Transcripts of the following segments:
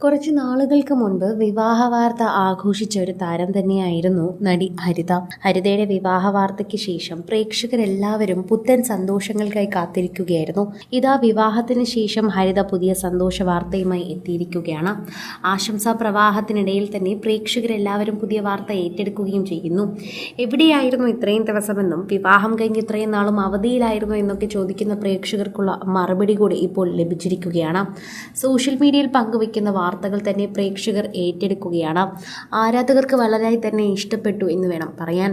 കുറച്ച് നാളുകൾക്ക് മുൻപ് വിവാഹ വാർത്ത ആഘോഷിച്ച ഒരു താരം തന്നെയായിരുന്നു നടി ഹരിത. ഹരിതയുടെ വിവാഹ വാർത്തയ്ക്ക് ശേഷം പ്രേക്ഷകരെല്ലാവരും പുത്തൻ സന്തോഷങ്ങൾക്കായി കാത്തിരിക്കുകയായിരുന്നു. ഇതാ വിവാഹത്തിന് ശേഷം ഹരിത പുതിയ സന്തോഷ വാർത്തയുമായി എത്തിയിരിക്കുകയാണ്. ആശംസാ പ്രവാഹത്തിനിടയിൽ തന്നെ പ്രേക്ഷകരെല്ലാവരും പുതിയ വാർത്ത ഏറ്റെടുക്കുകയും ചെയ്യുന്നു. എവിടെയായിരുന്നു ഇത്രയും ദിവസമെന്നും വിവാഹം കഴിഞ്ഞ് ഇത്രയും നാളും അവധിയിലായിരുന്നു എന്നൊക്കെ ചോദിക്കുന്ന പ്രേക്ഷകർക്കുള്ള മറുപടി കൂടി ഇപ്പോൾ ലഭിച്ചിരിക്കുകയാണ്. സോഷ്യൽ മീഡിയയിൽ പങ്കുവയ്ക്കുന്ന വാർത്തകൾ തന്നെ പ്രേക്ഷകർ ഏറ്റെടുക്കുകയാണ്. ആരാധകർക്ക് വളരെ തന്നെ ഇഷ്ടപ്പെട്ടു എന്ന് വേണം പറയാൻ.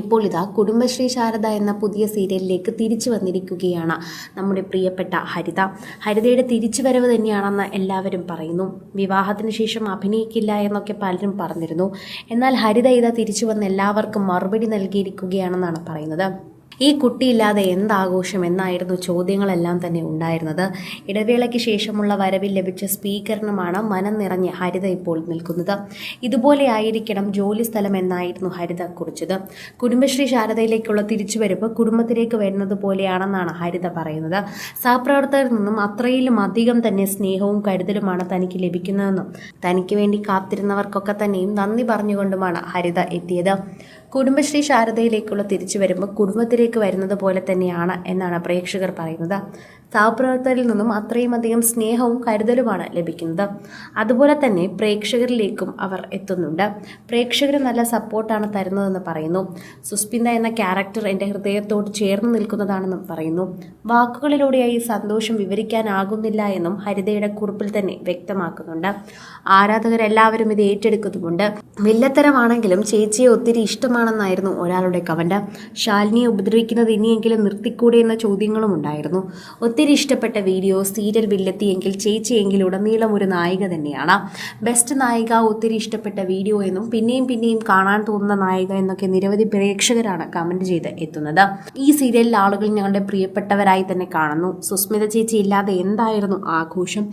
ഇപ്പോൾ ഇതാ കുടുംബശ്രീ ശാരദ എന്ന പുതിയ സീരിയലിലേക്ക് തിരിച്ചു വന്നിരിക്കുകയാണ് നമ്മുടെ പ്രിയപ്പെട്ട ഹരിത. ഹരിതയുടെ തിരിച്ചുവരവ് തന്നെയാണെന്ന് എല്ലാവരും പറയുന്നു. വിവാഹത്തിന് ശേഷം അഭിനയിക്കില്ല എന്നൊക്കെ പലരും പറഞ്ഞിരുന്നു. എന്നാൽ ഹരിത ഇതാ തിരിച്ചു വന്ന് എല്ലാവർക്കും മറുപടി നൽകിയിരിക്കുകയാണെന്നാണ് പറയുന്നത്. ഈ കുട്ടിയില്ലാതെ എന്താഘോഷം എന്നായിരുന്നു ചോദ്യങ്ങളെല്ലാം തന്നെ ഉണ്ടായിരുന്നത്. ഇടവേളയ്ക്ക് ശേഷമുള്ള വരവിൽ ലഭിച്ച സ്പീക്കറിനുമാണ് മനം നിറഞ്ഞ് ഹരിത ഇപ്പോൾ നിൽക്കുന്നത്. ഇതുപോലെ ആയിരിക്കണം ജോലി സ്ഥലം എന്നായിരുന്നു ഹരിത കുറിച്ചത്. കുടുംബശ്രീ ശാരദയിലേക്കുള്ള തിരിച്ചുവരവ് കുടുംബത്തിലേക്ക് വരുന്നത് പോലെയാണെന്നാണ് ഹരിത പറയുന്നത്. സഹപ്രവർത്തകരിൽ നിന്നും അത്രയിലും അധികം തന്നെ സ്നേഹവും കരുതലുമാണ് തനിക്ക് ലഭിക്കുന്നതെന്നും തനിക്ക് വേണ്ടി കാത്തിരുന്നവർക്കൊക്കെ തന്നെയും നന്ദി പറഞ്ഞുകൊണ്ടുമാണ് ഹരിത എത്തിയത്. കുടുംബശ്രീ ശാരദയിലേക്കുള്ള തിരിച്ചുവരവ് കുടുംബത്തിലേക്ക് വരുന്നത് പോലെ തന്നെയാണ് എന്നാണ് പ്രേക്ഷകർ പറയുന്നത്. സഹപ്രവർത്തകരിൽ നിന്നും അത്രയും അധികം സ്നേഹവും കരുതലുമാണ് ലഭിക്കുന്നത്. അതുപോലെ തന്നെ പ്രേക്ഷകരിലേക്കും അവർ എത്തുന്നുണ്ട്. പ്രേക്ഷകർ നല്ല സപ്പോർട്ടാണ് തരുന്നതെന്ന് പറയുന്നു. സുസ്പിന്ദ എന്ന ക്യാരക്ടർ എന്റെ ഹൃദയത്തോട് ചേർന്ന് നിൽക്കുന്നതാണെന്നും പറയുന്നു. വാക്കുകളിലൂടെയായി സന്തോഷം വിവരിക്കാനാകുന്നില്ല എന്നും ഹരിതയുടെ കുറിപ്പിൽ തന്നെ വ്യക്തമാക്കുന്നുണ്ട്. ആരാധകരെല്ലാവരും ഇത് ഏറ്റെടുക്കുന്നുമുണ്ട്. വില്ലത്തരമാണെങ്കിലും ചേച്ചിയെ ഒത്തിരി ഇഷ്ടമാണെന്നായിരുന്നു ഒരാളുടെ കമന്റ്. ശാലിനിയെ ഉപദ്രവിക്കുന്നത് ഇനിയെങ്കിലും നിർത്തിക്കൂടെ എന്ന ചോദ്യങ്ങളും ഉണ്ടായിരുന്നു. ഒത്തിരി ഇഷ്ടപ്പെട്ട വീഡിയോ സീരിയൽ വില്ലെത്തിയെങ്കിൽ ചേച്ചിയെങ്കിൽ ഉടനീളം ഒരു നായിക തന്നെയാണ്. ബെസ്റ്റ് നായിക ഒത്തിരി ഇഷ്ടപ്പെട്ട വീഡിയോ എന്നും പിന്നെയും പിന്നെയും കാണാൻ തോന്നുന്ന നായിക എന്നൊക്കെ നിരവധി പ്രേക്ഷകരാണ് കമന്റ് ചെയ്ത് എത്തുന്നത്. ഈ സീരിയലിൽ ആളുകൾ ഞങ്ങളുടെ പ്രിയപ്പെട്ടവരായി തന്നെ കാണുന്നു. സുസ്മിത ചേച്ചി ഇല്ലാതെ എന്തായിരുന്നു ആഘോഷം?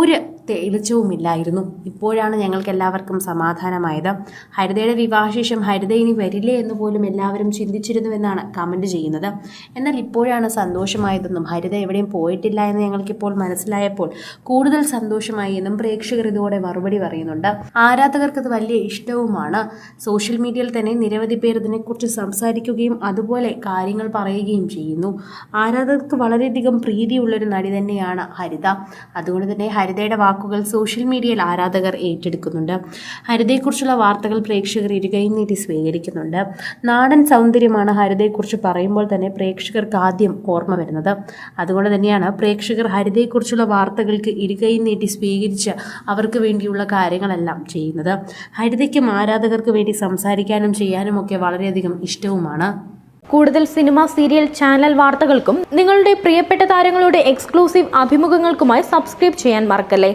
ഒരു തെളിച്ചവുമില്ലായിരുന്നു. ഇപ്പോഴാണ് ഞങ്ങൾക്ക് എല്ലാവർക്കും സമാധാനമായത്. ഹരിതയുടെ വിവാഹശേഷം ഹരിത ഇനി വരില്ലേ എന്ന് പോലും എല്ലാവരും ചിന്തിച്ചിരുന്നുവെന്നാണ് കമന്റ് ചെയ്യുന്നത്. എന്നാൽ ഇപ്പോഴാണ് സന്തോഷമായതെന്നും ഹരിത എവിടെയും പോയിട്ടില്ല എന്ന് ഞങ്ങൾക്കിപ്പോൾ മനസ്സിലായപ്പോൾ കൂടുതൽ സന്തോഷമായി എന്നും പ്രേക്ഷകർ ഇതോടെ മറുപടി പറയുന്നുണ്ട്. ആരാധകർക്ക് ഇത് വലിയ ഇഷ്ടവുമാണ്. സോഷ്യൽ മീഡിയയിൽ തന്നെ നിരവധി പേർ ഇതിനെക്കുറിച്ച് സംസാരിക്കുകയും അതുപോലെ കാര്യങ്ങൾ പറയുകയും ചെയ്യുന്നു. ആരാധകർക്ക് വളരെയധികം പ്രീതിയുള്ളൊരു നടി തന്നെയാണ് ഹരിത. അതുകൊണ്ട് തന്നെ ഹരിതയുടെ വാക്കുകൾ സോഷ്യൽ മീഡിയയിൽ ആരാധകർ ഏറ്റെടുക്കുന്നുണ്ട്. ഹരിതയെക്കുറിച്ചുള്ള വാർത്തകൾ പ്രേക്ഷകർ ഇരുകൈ നീട്ടി സ്വീകരിക്കുന്നുണ്ട്. നാടൻ സൗന്ദര്യമാണ് ഹരിതയെക്കുറിച്ച് പറയുമ്പോൾ തന്നെ പ്രേക്ഷകർക്ക് ആദ്യം ഓർമ്മ വരുന്നത്. അതുകൊണ്ട് തന്നെയാണ് പ്രേക്ഷകർ ഹരിതയെക്കുറിച്ചുള്ള വാർത്തകൾക്ക് ഇരുകൈ നീട്ടി സ്വീകരിച്ച് അവർക്ക് വേണ്ടിയുള്ള കാര്യങ്ങളെല്ലാം ചെയ്യുന്നത്. ഹരിതയ്ക്കും ആരാധകർക്ക് വേണ്ടി സംസാരിക്കാനും ചെയ്യാനും ഒക്കെ വളരെയധികം ഇഷ്ടവുമാണ്. കൂടുതൽ സിനിമ സീരിയൽ ചാനൽ വാർത്തകൾക്കും നിങ്ങളുടെ പ്രിയപ്പെട്ട താരങ്ങളുടെ എക്സ്ക്ലൂസീവ് അഭിമുഖങ്ങൾക്കുമായി സബ്സ്ക്രൈബ് ചെയ്യാൻ മറക്കല്ലേ?